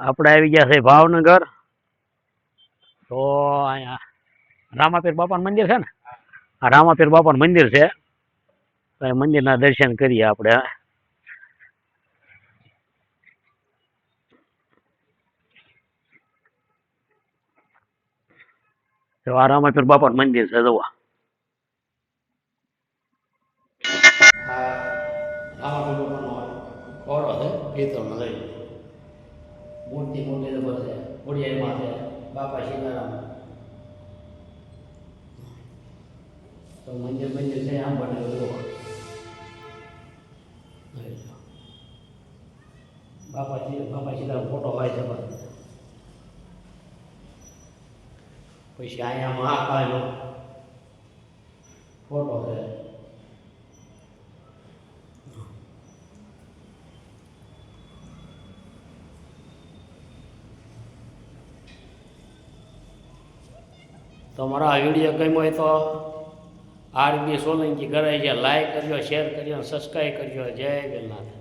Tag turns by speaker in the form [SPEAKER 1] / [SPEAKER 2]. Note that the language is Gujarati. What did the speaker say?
[SPEAKER 1] આપણે આવી ગયા છે ભાવનગર. તો અહીંયા રામાપીર બાપાનું મંદિર છે ને? આ રામાપીર બાપાનું મંદિર છે. તો એ મંદિરના દર્શન કરીએ આપણે. તો આ રામાપીર બાપાનું મંદિર છે જોવા ઓરો છે પિત્તળનો લઈ મૂર્તિ મોટી જબર છે ખોડિયારમાં છે બાપા સીતારામ તો મંદિર મંદિર છે આમ બનેલું જુઓ. અહીં જો. બાપા સી- બાપા સીતારામ ફોટો હોય છે બસ પછી અહીંયા મહાકાળનો ફોટો છે તો મારા આ વીડિયો ગમ્યો હોય તો આરબી સોલંકી કરાય છે લાઈક કરજો શેર કરજો સબસ્ક્રાઈબ કરજો. જય વેલનાથ